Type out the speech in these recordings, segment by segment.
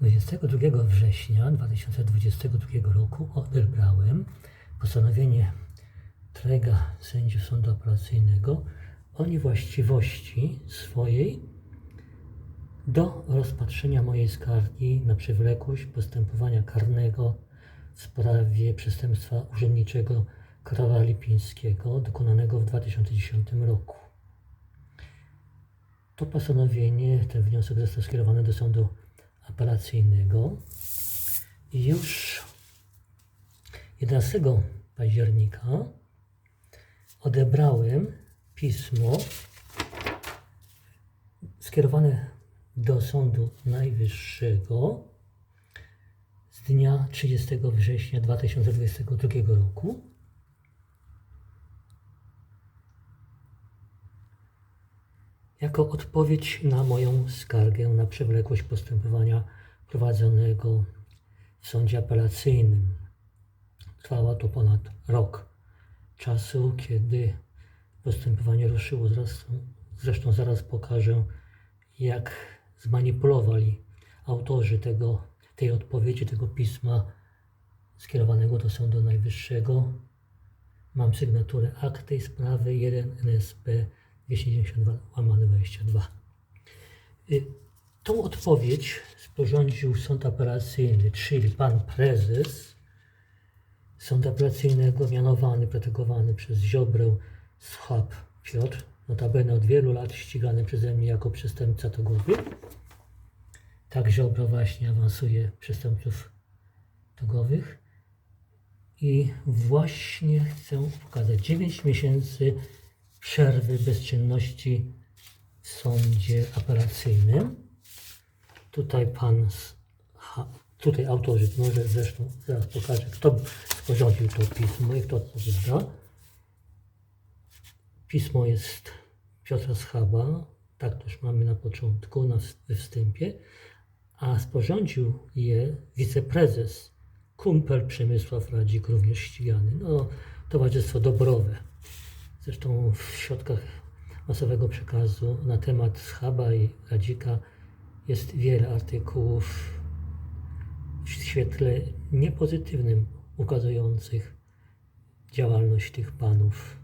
22 września 2022 roku odebrałem postanowienie trega sędziów sądu apelacyjnego o niewłaściwości swojej do rozpatrzenia mojej skargi na przewlekłość postępowania karnego w sprawie przestępstwa urzędniczego Karola Lipińskiego dokonanego w 2010 roku. To postanowienie, ten wniosek został skierowany do sądu apelacyjnego i już 11 października odebrałem pismo skierowane do Sądu Najwyższego z dnia 30 września 2022 roku. Jako odpowiedź na moją skargę na przewlekłość postępowania prowadzonego w sądzie apelacyjnym. Trwało to ponad rok czasu, kiedy postępowanie ruszyło. Zresztą, zresztą zaraz pokażę, jak zmanipulowali autorzy tego, tej odpowiedzi, tego pisma skierowanego do Sądu Najwyższego. Mam sygnaturę akt tej sprawy 1 NSP 292 łamane 22. Y, Tą odpowiedź sporządził sąd apelacyjny, czyli pan prezes sądu apelacyjnego mianowany, protegowany przez Ziobrę Schab Piotr, notabene od wielu lat ścigany przeze mnie jako przestępca togowy. Tak Ziobro właśnie awansuje przestępców togowych. I właśnie chcę pokazać 9 miesięcy przerwy bezczynności w sądzie apelacyjnym. Tutaj pan, tutaj autorzy, może zresztą zaraz pokażę, kto sporządził to pismo i kto odpowiada. Pismo jest Piotra Schaba, tak też mamy na początku, na, wstępie, a sporządził je wiceprezes, kumpel Przemysław Radzik, również ścigany. No, Towarzystwo Dobrowe. Zresztą w środkach masowego przekazu na temat Schaba i Radzika jest wiele artykułów w świetle niepozytywnym ukazujących działalność tych panów.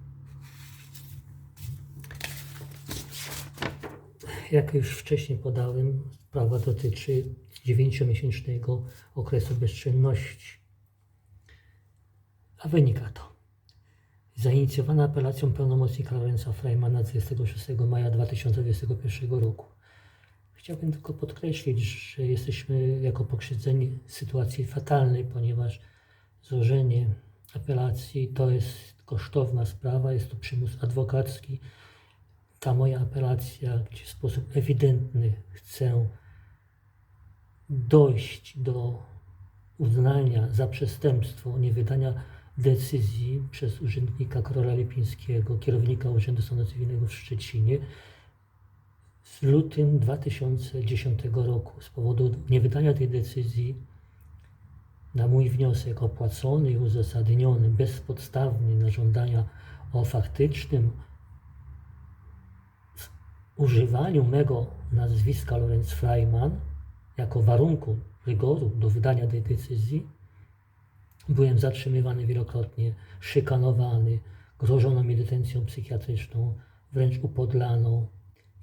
Jak już wcześniej podałem, sprawa dotyczy dziewięciomiesięcznego okresu bezczynności. A wynika to zainicjowana apelacją pełnomocnika Lorenza Freimana 26 maja 2021 roku. Chciałbym tylko podkreślić, że jesteśmy jako pokrzywdzeni w sytuacji fatalnej, ponieważ złożenie apelacji to jest kosztowna sprawa, jest to przymus adwokacki. Ta moja apelacja, gdzie w sposób ewidentny chcę dojść do uznania za przestępstwo niewydania decyzji przez urzędnika Karola Lipińskiego, kierownika Urzędu Sądu Cywilnego w Szczecinie w lutym 2010 roku. Z powodu niewydania tej decyzji na mój wniosek opłacony i uzasadniony bezpodstawnie na żądania o faktycznym używaniu mego nazwiska Lorenz Freiman jako warunku rygoru do wydania tej decyzji, byłem zatrzymywany wielokrotnie, szykanowany, grożono mi detencją psychiatryczną, wręcz upodlano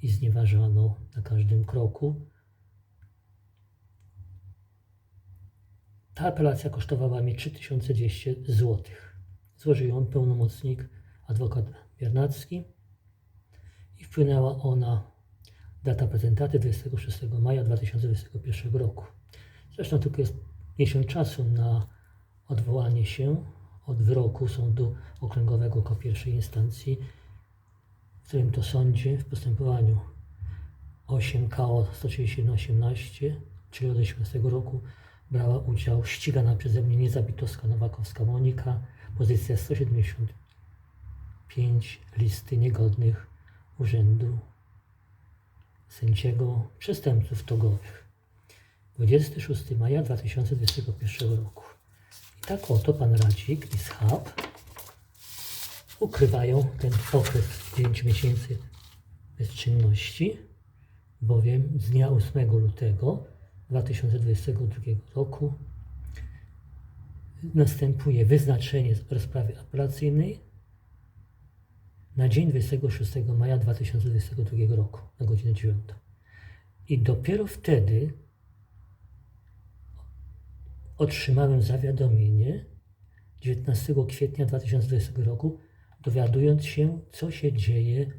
i znieważano na każdym kroku. Ta apelacja kosztowała mi 3200 zł. Złożył ją pełnomocnik, adwokat Biernacki i wpłynęła ona, data prezentaty 26 maja 2021 roku. Zresztą tylko jest miesiąc czasu na odwołanie się od wyroku Sądu Okręgowego ko pierwszej instancji, w którym to sądzie w postępowaniu 8 KO 131-18, czyli od 18 roku, brała udział ścigana przeze mnie niezabitowska Nowakowska Monika, pozycja 175 listy niegodnych urzędu sędziego przestępców togowych. 26 maja 2021 roku. Tak oto pan Radzik i Schab ukrywają ten okres 9 miesięcy bezczynności, bowiem z dnia 8 lutego 2022 roku następuje wyznaczenie rozprawy apelacyjnej na dzień 26 maja 2022 roku na godzinę 9. I dopiero wtedy otrzymałem zawiadomienie 19 kwietnia 2020 roku, dowiadując się, co się dzieje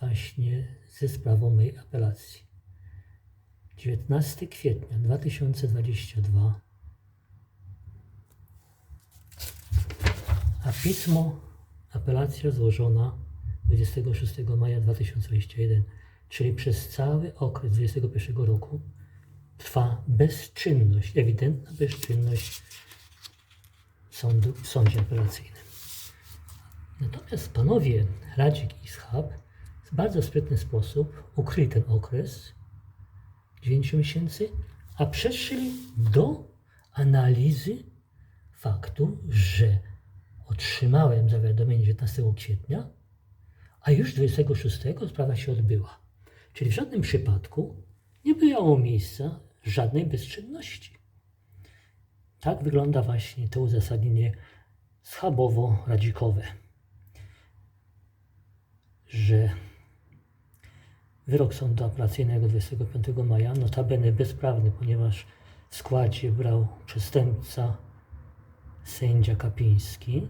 właśnie ze sprawą mojej apelacji. 19 kwietnia 2022 a pismo, apelacja złożona 26 maja 2021, czyli przez cały okres 2021 roku trwa bezczynność, ewidentna bezczynność sądu, w sądzie apelacyjnym. Natomiast panowie Radzik i Schab w bardzo sprytny sposób ukryli ten okres 9 miesięcy, a przeszli do analizy faktu, że otrzymałem zawiadomienie 19 kwietnia, a już 26 sprawa się odbyła. Czyli w żadnym przypadku nie miało miejsca żadnej bezczynności. Tak wygląda właśnie to uzasadnienie schabowo-radzikowe, że wyrok sądu apelacyjnego 25 maja, notabene bezprawny, ponieważ w składzie brał przestępca sędzia Kapiński,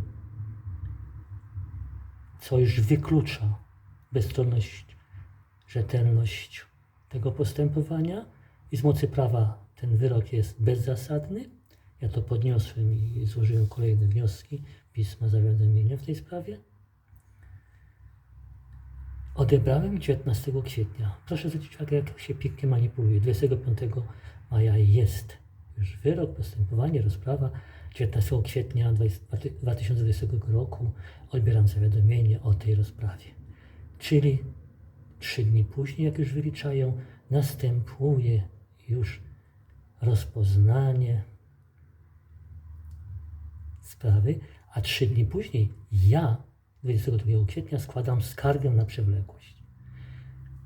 co już wyklucza bezstronność, rzetelność tego postępowania i z mocy prawa ten wyrok jest bezzasadny. Ja to podniosłem i złożyłem kolejne wnioski, pisma zawiadomienia w tej sprawie. Odebrałem 19 kwietnia. Proszę zwrócić uwagę, jak się pięknie manipuluje. 25 maja jest już wyrok, postępowanie, rozprawa. 19 kwietnia 2020 roku odbieram zawiadomienie o tej rozprawie. Czyli trzy dni później, jak już wyliczają, następuje już rozpoznanie sprawy, a trzy dni później ja 22 kwietnia składam skargę na przewlekłość.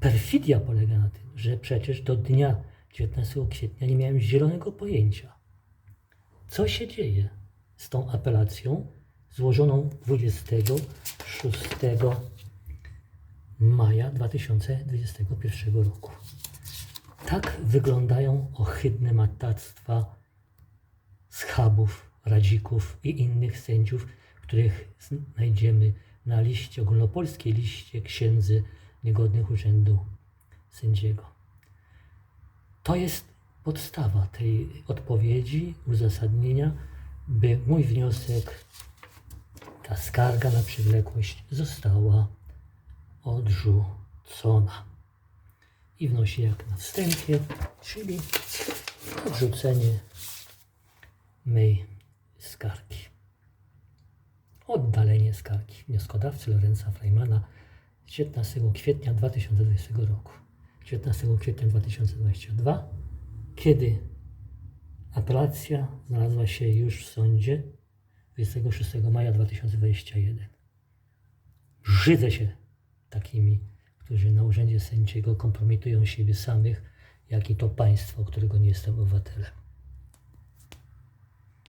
Perfidia polega na tym, że przecież do dnia 19 kwietnia nie miałem zielonego pojęcia, co się dzieje z tą apelacją złożoną 26 maja 2021 roku. Tak wyglądają ohydne matactwa schabów, radzików i innych sędziów, których znajdziemy na liście, ogólnopolskiej liście księdzy niegodnych urzędu sędziego. To jest podstawa tej odpowiedzi, uzasadnienia, by mój wniosek, ta skarga na przywlekłość została odrzucona. I wnosi jak na wstępie, czyli odrzucenie mej skargi. Oddalenie skargi wnioskodawcy Lorenza Freimana z 19 kwietnia 2020 roku. 19 kwietnia 2022, kiedy apelacja znalazła się już w sądzie 26 maja 2021. Brzydzę się takimi, którzy na urzędzie sędziego kompromitują siebie samych, jak i to państwo, którego nie jestem obywatelem.